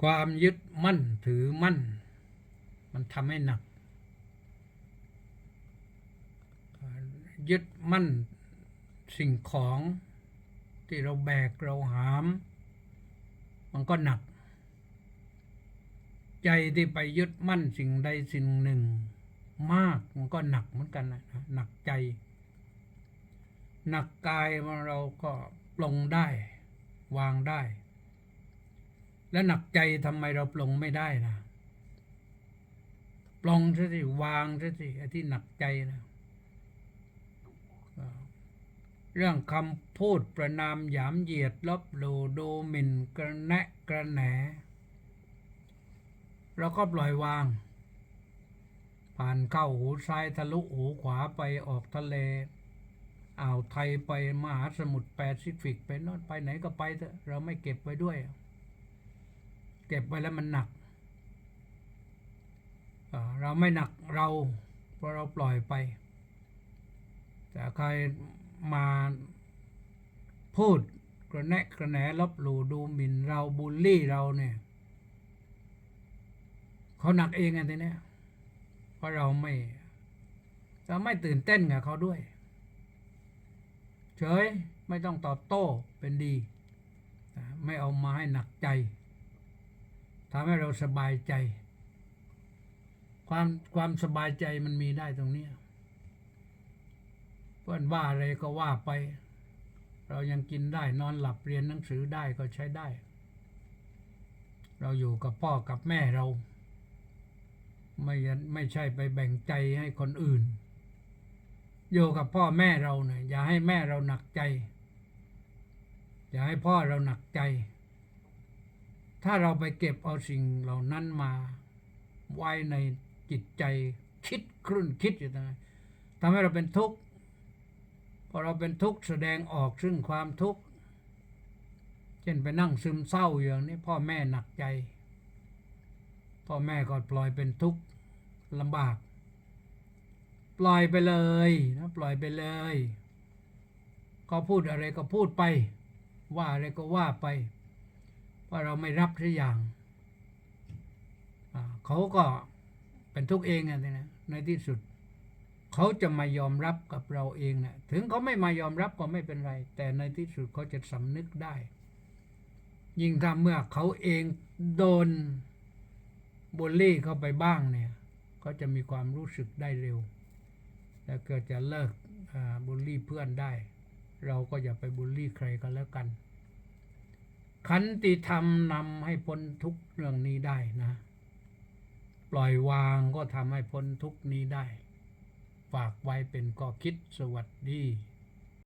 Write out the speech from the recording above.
ความยึดมั่นถือมั่น มันทำให้หนัก ยึดมั่นสิ่งของที่เราแบกเราหาม มันก็หนัก ใจที่ไปยึดมั่นสิ่งใดสิ่งหนึ่ง มากมันก็หนักเหมือนกันนะหนักใจ หนักกายเราก็ปลงได้ วางได้ แล้วหนักใจทำไมเราปลงไม่ได้นะปลงซะสิวางซะสิไอ้ที่หนักใจนะเรื่องคำพูดประนามหยามเหยียดลบหลู่ดูหมิ่นกระแนะกระแหนเราก็ปล่อยวาง ผ่านเข้าหูซ้ายทะลุหูขวาไปออกทะเลอ่าวไทยไปมหาสมุทรแปซิฟิกไปโนอนไปไหนก็ไปเถอะเราไม่เก็บไว้ด้วย เก็บไว้แล้วมันหนัก เราไม่หนักเราเพราะเราปล่อยไป แต่ใครมาพูดกระแนะกระแหนลบหลู่ดูหมิ่นเราบูลลี่เราเนี่ยเขาหนักเองไงทีเนี้ยเพราะเราไม่เราไม่ตื่นเต้นกับเขาด้วย เฉยไม่ต้องตอบโต้เป็นดี ไม่เอามาให้หนักใจ ทำให้เราสบายใจ ความความสบายใจมันมีได้ตรงนี้ เพื่อนว่าอะไรก็ว่าไป เรายังกินได้นอนหลับเรียนหนังสือได้ก็ใช้ได้ เราอยู่กับพ่อกับแม่เรา ไม่ไม่ใช่ไปแบ่งใจให้คนอื่น อยู่กับพ่อแม่เราเนี่ยอย่าให้แม่เราหนักใจ อย่าให้พ่อเราหนักใจ ถ้าเราไปเก็บเอาสิ่งเหล่านั้นมาไว้ในจิตใจคิดครุ่นคิดอยู่ตรงนั้นทำให้เราเป็นทุกข์พอเราเป็นทุกข์แสดงออกซึ่งความทุกข์เช่นไปนั่งซึมเศร้าอย่างนี้พ่อแม่หนักใจ พ่อแม่ก็ปล่อยเป็นทุกข์ลำบาก ปล่อยไปเลยนะปล่อยไปเลยเขาพูดอะไรก็พูดไป ว่าอะไรก็ว่าไป เพราเราไม่รับทุกอย่างเขาก็เป็นทุกข์เองนะในที่สุด เขาจะมายอมรับกับเราเองนะถึงเขาไม่มายอมรับก็ไม่เป็นไร แต่ในที่สุดเขาจะสำนึกได้ ยิ่งถ้าเมื่อเขาเองโดนบูลลี่เข้าไปบ้างเนี่ยก็จะมีความรู้สึกได้เร็ว แล้วก็จะเลิกบูลลี่เพื่อนได้ เราก็อย่าไปบูลลี่ใครก็แล้วกัน ขันติธรรมนำให้พ้นทุกเรื่องนี้ได้นะ ปล่อยวางก็ทำให้พ้นทุกนี้ได้ ฝากไว้เป็นข้อคิดสวัสดี